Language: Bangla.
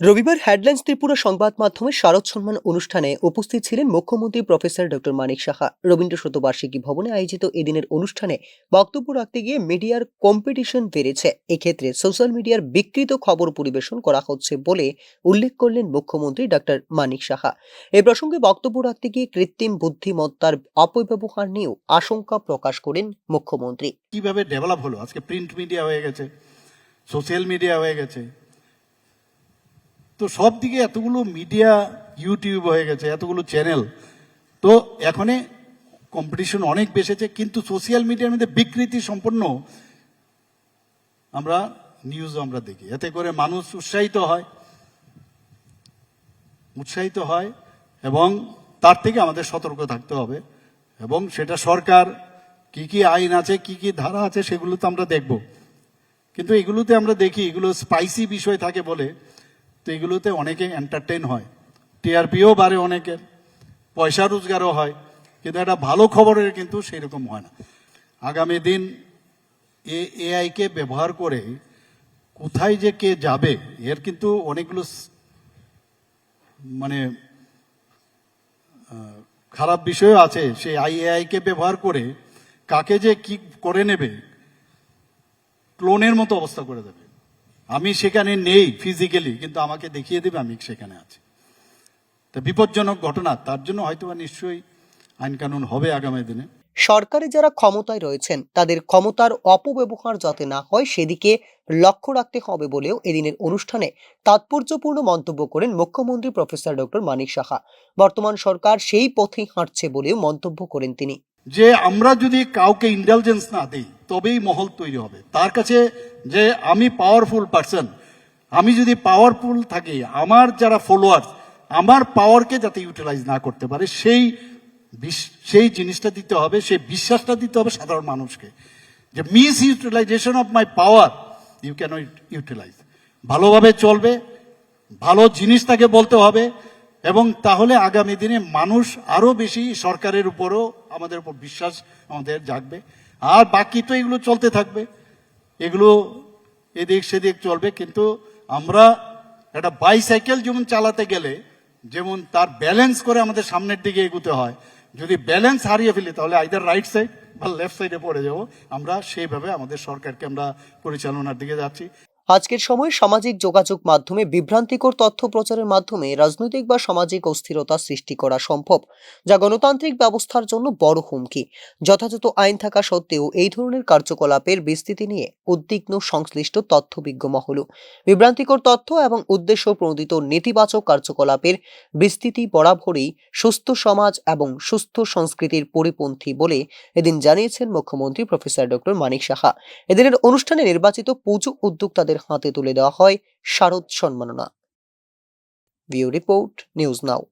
রবিবার হেডলাইন্স ত্রিপুরা সংবাদ মাধ্যমে শারদ সম্মান অনুষ্ঠানে উপস্থিত ছিলেন মুখ্যমন্ত্রী প্রফেসর ডক্টর মানিক সাহা। রবীন্দ্র শতবার্ষিকী ভবনে আয়োজিত এদিনের অনুষ্ঠানে বক্তব্য রাখতে গিয়ে মিডিয়ার কম্পিটিশন বেড়েছে। এক্ষেত্রে সোশ্যাল মিডিয়ার বিকৃত খবর পরিবেশন করা হচ্ছে বলে উল্লেখ করলেন মুখ্যমন্ত্রী ডক্টর মানিক সাহা। এ প্রসঙ্গে বক্তব্য রাখতে গিয়ে কৃত্রিম বুদ্ধিমত্তার অপব্যবহার নিয়েও আশঙ্কা প্রকাশ করেন মুখ্যমন্ত্রী। কীভাবে ডেভেলপ হলো? আজকে প্রিন্ট মিডিয়া হয়ে গেছে সোশ্যাল মিডিয়া হয়ে গেছে। তো সব দিকে এতগুলো মিডিয়া ইউটিউব হয়ে গেছে, এতগুলো চ্যানেল তো এখানে কম্পিটিশন অনেক বেড়েছে কিন্তু সোশ্যাল মিডিয়ার মধ্যে বিকৃতি সম্পন্ন আমরা নিউজ আমরা দেখি। এতে করে মানুষ উৎসাহিত হয় উৎসাহিত হয় এবং তার থেকে আমাদের সতর্ক থাকতে হবে এবং সেটা সরকার, কি কি আইন আছে, কি কি ধারা আছে, সেগুলো তো আমরা দেখব। কিন্তু এগুলোতে আমরা দেখি, এগুলো স্পাইসি বিষয় থাকে বলে তো এগুলোতে অনেকে এন্টারটেইন হয়। টিআরপিও বাড়ে অনেকের, পয়সা রোজগারও হয়, কিন্তু একটা ভালো খবরের কিন্তু সেরকম হয় না। আগামী দিন এ, এআইকে ব্যবহার করে কোথায় যে কে যাবে, এর কিন্তু অনেকগুলো মানে খারাপ বিষয়ও আছে। সেই আইএআই কে ব্যবহার করে কাকে যে কি করে নেবে ক্লোনের মতো অবস্থা করে দেবে। আমি সেখানে নেই ফিজিক্যালি কিন্তু আমাকে দেখিয়ে দেবে আমি সেখানে আছি। তো বিপজ্জনক ঘটনা তার জন্য হয়তো বা নিশ্চয়ই আইন কানুন হবে আগামী দিনে। সরকারে যারা ক্ষমতায় রয়েছেন তাদের ক্ষমতার অপব্যবহার যাতে না হয় সেদিকে লক্ষ্য রাখতে হবে বলেও এদিনের অনুষ্ঠানে তাৎপর্যপূর্ণ মন্তব্য করেন মুখ্যমন্ত্রী প্রফেসর ডক্টর মানিক সাহা। বর্তমান সরকার সেই পথেই হাঁটছে বলেও মন্তব্য করেন তিনি। যে আমরা যদি কাউকে ইন্টেলিজেন্স না দিই তবেই মহল তৈরি হবে। তার কাছে যে আমি পাওয়ারফুল পার্সন আমি যদি পাওয়ারফুল থাকি, আমার যারা ফলোয়ার আমার পাওয়ারকে যাতে ইউটিলাইজ না করতে পারে, সেই সেই জিনিসটা দিতে হবে, সেই বিশ্বাসটা দিতে হবে সাধারণ মানুষকে। যে misutilisation of my power you can utilise ভালোভাবে চলবে, ভালো জিনিস তাকে বলতে হবে, এবং তাহলে আগামী দিনে মানুষ আরও বেশি সরকারের উপরও আমাদের উপর বিশ্বাস আমাদের জাগবে। আর বাকি তো এগুলো চলতে থাকবে। এগুলো এদিক সেদিক চলবে, কিন্তু আমরা একটা বাইসাইকেল যেমন চালাতে গেলে, যেমন তার ব্যালেন্স করে আমাদের সামনের দিকে এগুতে হয়। যদি ব্যালেন্স হারিয়ে ফেলি, তাহলে আইদার রাইট সাইড বা লেফট সাইডে পড়ে যাব। আমরা সেইভাবে আমাদের সরকারকে আমরা পরিচালনার দিকে যাচ্ছি। আজকের সময়ে সামাজিক যোগাযোগ মাধ্যমে বিভ্রান্তিকর তথ্য প্রচারের মাধ্যমে রাজনৈতিক বা সামাজিক অস্থিরতা সৃষ্টি করা সম্ভব, যা গণতান্ত্রিক ব্যবস্থার জন্য বড় হুমকি। যথাযথ আইন থাকা সত্ত্বেও এই ধরনের কার্যকলাপের বিস্তৃতি নিয়ে উদ্বিগ্ন সংশ্লিষ্ট তথ্যবিজ্ঞ মহল বিভ্রান্তিকর তথ্য এবং উদ্দেশ্য প্রণোদিত নেতিবাচক কার্যকলাপের বিস্তৃতি বরাবরই সুস্থ সমাজ এবং সুস্থ সংস্কৃতির পরিপন্থী বলে এদিন জানিয়েছেন মুখ্যমন্ত্রী প্রফেসর ডক্টর মানিক সাহা। এদিনের অনুষ্ঠানে নির্বাচিত পুজো উদ্যোক্তাদের হাতে তুলে দেওয়া হয় শারদ সম্মাননা ভিউ রিপোর্ট নিউজ নাও।